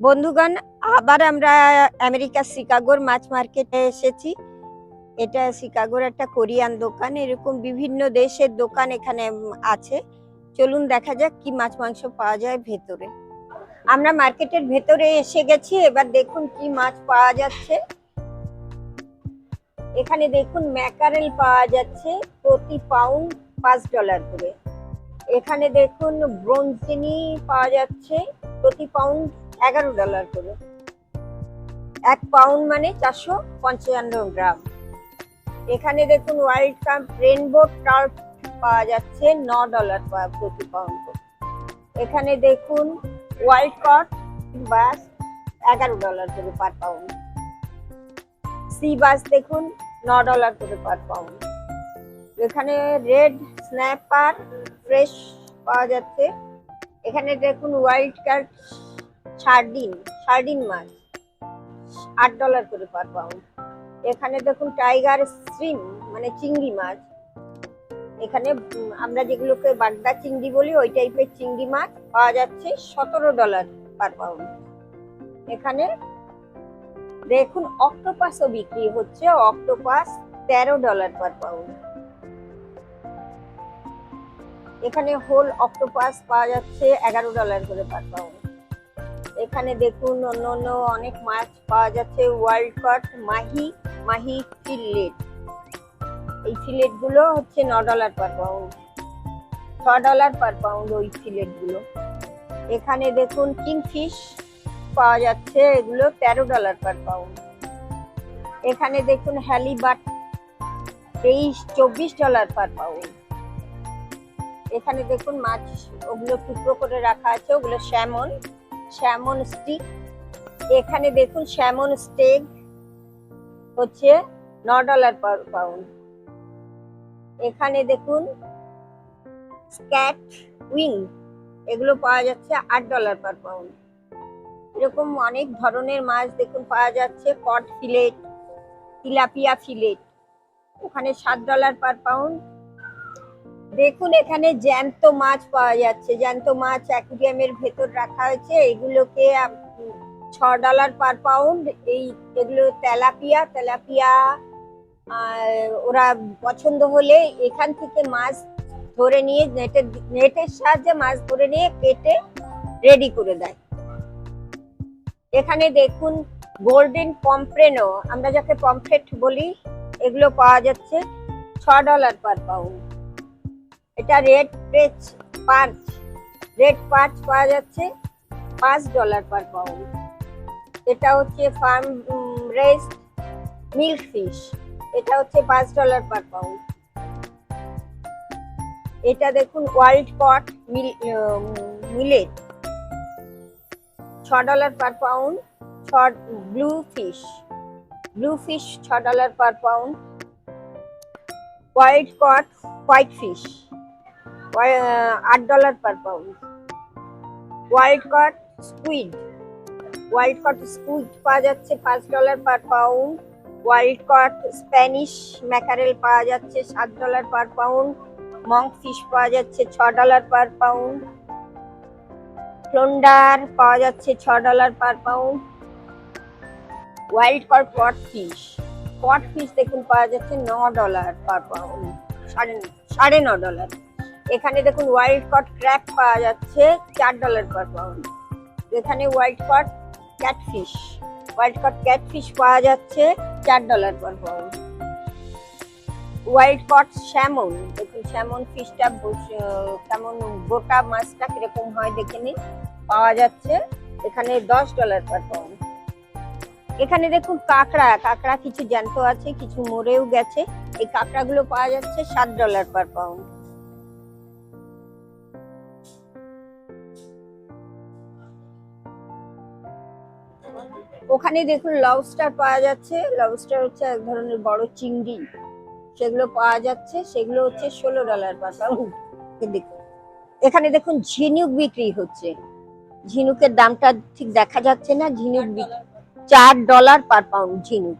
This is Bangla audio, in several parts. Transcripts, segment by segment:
বন্ধুগণ, আবার আমরা আমেরিকার শিকাগোর মাছ মার্কেটে এসেছি। এটা শিকাগোর একটা কোরিয়ান দোকান, এরকম বিভিন্ন দেশের দোকান এখানে আছে। চলুন দেখা যাক কি মাছ মাংস পাওয়া যায় ভেতরে। আমরা মার্কেটের ভেতরে এসে গেছি, এবার দেখুন কি মাছ পাওয়া যাচ্ছে। এখানে দেখুন ম্যাকারেল পাওয়া যাচ্ছে প্রতি পাউন্ড পাঁচ ডলার করে। এখানে দেখুন ব্রোঞ্জিনি পাওয়া যাচ্ছে প্রতি পাউন্ড এগারো ডলার করে। এক পাউন্ড মানে চারশো পঞ্চান্ন গ্রাম। এখানে দেখুন ওয়াইল্ড কাপ রেনবো ট্রাউট পাওয়া যাচ্ছে ন ডলার প্রতি পাউন্ড এখানে দেখুন ওয়াইল্ড কট বাস এগারো ডলার করে পার পাউন্ড সি বাস দেখুন ন ডলার করে পার পাউন্ড এখানে রেড স্ন্যাপার ফ্রেশ পাওয়া যাচ্ছে। এখানে দেখুন হোয়াইট কাট সার্ডিন সার্ডিন মাছ আট ডলার করে পার পাউন্ড এখানে দেখুন টাইগার স্ট্রিম মানে চিংড়ি মাছ। এখানে আমরা যেগুলোকে বাগদা চিংড়ি বলি, ওই টাইপের চিংড়ি মাছ পাওয়া যাচ্ছে সতেরো ডলার পার পাউন্ড এখানে দেখুন অক্টোপাসও বিক্রি হচ্ছে অক্টোপাস তেরো ডলার পার পাউন্ড এখানে হোল অক্টোপাস পাওয়া যাচ্ছে এগারো ডলার করে পার পাউন্ড এখানে দেখুন অন্য অন্য অনেক মাছ পাওয়া যাচ্ছে। World caught mahi mahi fillet এই ফিলেটগুলো হচ্ছে ন ডলার পার পাউন্ড ছ ডলার পার পাউন্ড ওই ফিলেটগুলো। এখানে দেখুন কিংফিশ পাওয়া যাচ্ছে, এগুলো তেরো ডলার পার পাউন্ড এখানে দেখুন হ্যালিবাট তেইশ, চব্বিশ ডলার পার পাউন্ড এখানে দেখুন মাছ, ওগুলো টুকরো করে রাখা আছে, ওগুলো স্যামন স্যামন স্টিক। এখানে দেখুন স্যামন স্টেক হচ্ছে ন ডলার পার পাউন্ড এখানে দেখুন স্ক্যাট উইং, এগুলো পাওয়া যাচ্ছে আট ডলার পার পাউন্ড এরকম অনেক ধরনের মাছ দেখুন পাওয়া যাচ্ছে, কট ফিলেট, তিলাপিয়া ফিলেট। ওখানে সাত ডলার পার পাউন্ড দেখুন, এখানে জ্যান্ত মাছ পাওয়া যাচ্ছে। জ্যান্ত মাছ অ্যাকুরিয়ামের ভেতর রাখা হয়েছে। এগুলোকে ছ ডলার পার পাউন্ড এই এগুলো তেলাপিয়া তেলাপিয়া ওরা পছন্দ হলে এখান থেকে মাছ ধরে নিয়ে নেটের নেটের সাহায্যে মাছ ধরে নিয়ে কেটে রেডি করে দেয়। এখানে দেখুন গোল্ডেন পমফ্রেনো আমরা যাকে পমফ্রেট বলি, এগুলো পাওয়া যাচ্ছে ছ ডলার পার পাউন্ড এটা রেড পেচ পাঁচ রেড পাঁচ পাওয়া যাচ্ছে পাঁচ ডলার পার পাউন্ড এটা হচ্ছে ফার্ম রেস মিল্ক ফিশ এটা হচ্ছে পাঁচ ডলার পার পাউন্ড এটা দেখুন ওয়ার্ল্ড কট মিল মিলেট ছ ডলার পার পাউন্ড ছ ব্লু ফিশ ব্লু ফিশ ছ dollar per pound white caught white fish আট dollar per pound white caught squid white caught squid পাওয়া যাচ্ছে পাঁচ dollar per pound white caught Spanish mackerel পাওয়া যাচ্ছে সাত dollar per pound monk fish পাওয়া যাচ্ছে ছ ডলার পার পাউন্ড ফ্লোন্ডার পাওয়া যাচ্ছে ছ dollar per pound wild caught pot fish pot fish দেখুন পাওয়া যাচ্ছে ন ডলার পার পাউন্ড সাড়ে সাড়ে ন ডলার এখানে দেখুন ওয়াইল্ড কট ক্র্যাপ পাওয়া যাচ্ছে, চার ডলার পার পাউন্ড এখানে white caught catfish white caught catfish পাওয়া যাচ্ছে, চার dollar per pound white caught salmon দেখুন স্যামন ফিশটা কেমন গোটা মাছটা কীরকম হয় দেখে নিন, পাওয়া যাচ্ছে এখানে দশ ডলার পার পাউন্ড এখানে দেখুন কাঁকড়া কাঁকড়া কিছু জ্যান্ত আছে, কিছু মরেও গেছে, এই কাঁকড়াগুলো পাওয়া যাচ্ছে সাত ডলার পার পাউন্ড ওখানে দেখুন লবস্টার পাওয়া যাচ্ছে। লবস্টার হচ্ছে এক ধরনের বড় চিংড়ি। সেগুলো পাওয়া যাচ্ছে। সেগুলো হচ্ছে ষোলো ডলার পার পাউন্ড দেখুন। এখানে দেখুন ঝিনুক বিক্রি হচ্ছে। ঝিনুকের দামটা ঠিক দেখা যাচ্ছে না। ঝিনুক চার ডলার পার পাউন্ড ঝিনুক।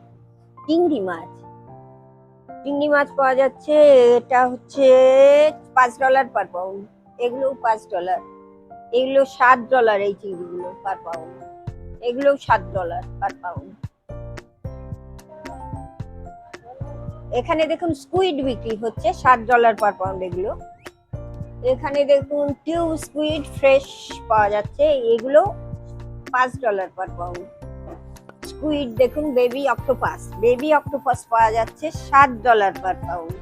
চিংড়ি মাছ। চিংড়ি মাছ পাওয়া যাচ্ছে এটা হচ্ছে পাঁচ ডলার পার পাউন্ড এগুলো পাঁচ ডলার এগুলো সাত ডলার এই চিংড়িগুলো পার পাউন্ড এগুলো সাত ডলার পার পাউন্ড এখানে দেখুন স্কুইড বিক্রি হচ্ছে সাত ডলার পার পাউন্ড এগুলো। এখানে দেখুন টিউব স্কুইড ফ্রেশ পাওয়া যাচ্ছে, এগুলো পাঁচ ডলার পার পাউন্ড স্কুইড দেখুন বেবি অক্টোপাস বেবি অক্টোপাস পাওয়া যাচ্ছে সাত ডলার পার পাউন্ড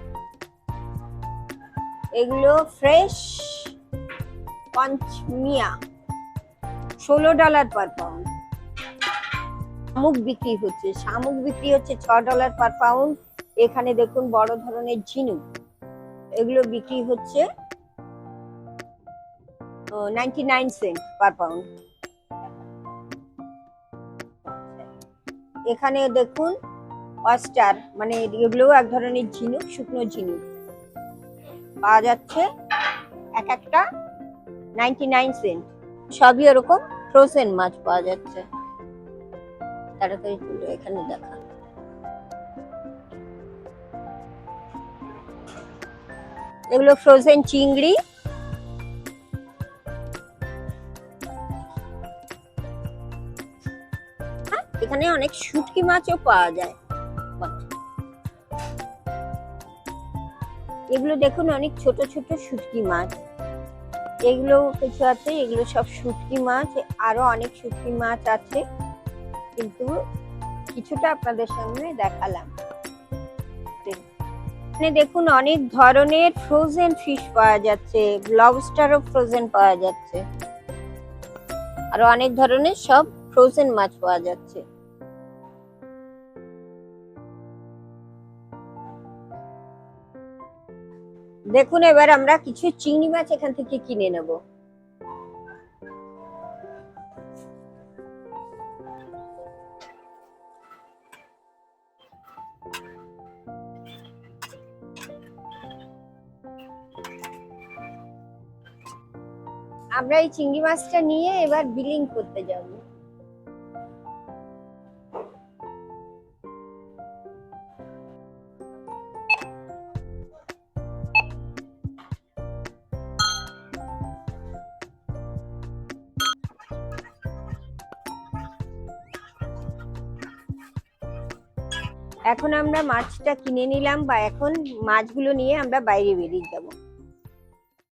এগুলো ফ্রেশ পঞ্চমিয়া ষোলো ডলার পার পাউন্ড শামুক বিক্রি হচ্ছে। শামুক বিক্রি হচ্ছে ছ ডলার পার পাউন্ড এখানে দেখুন বড় ধরনের ঝিনুক। এগুলো বিক্রি হচ্ছে ninety nine cent per pound এখানে দেখুন অস্টার মানে এগুলো এক ধরনের ঝিনুক, শুকনো ঝিনুক। পাওয়া যাচ্ছে এক একটা নাইনটি নাইন সেন্ট সবই ওরকম ফ্রোজেন মাছ পাওয়া যাচ্ছে। তাড়াতাড়ি এখানে দেখা। এগুলো ফ্রোজেন চিংড়ি। হ্যাঁ, এখানে অনেক শুটকি মাছও পাওয়া যায়। এগুলো দেখুন অনেক ছোট ছোট শুটকি মাছ। এগুলো কিছু আছে এগুলো সব শুটকি মাছ আরও অনেক শুটকি মাছ আছে। কিন্তু কিছুটা আপনাদের সামনে দেখালাম। এখানে দেখুন, অনেক ধরনের ফ্রোজেন ফিশ পাওয়া যাচ্ছে লবস্টারও ফ্রোজেন পাওয়া যাচ্ছে। আরও অনেক ধরনের সব ফ্রোজেন মাছ পাওয়া যাচ্ছে। দেখুন, এবার আমরা কিছু চিংড়ি মাছ এখান থেকে কিনে নেব। আমরা এই চিংড়ি মাছটা নিয়ে এবার বিলিং করতে যাব। এখন আমরা মাছটা কিনে নিলাম বা এখন মাছগুলো নিয়ে আমরা বাইরে বেরিয়ে যাব।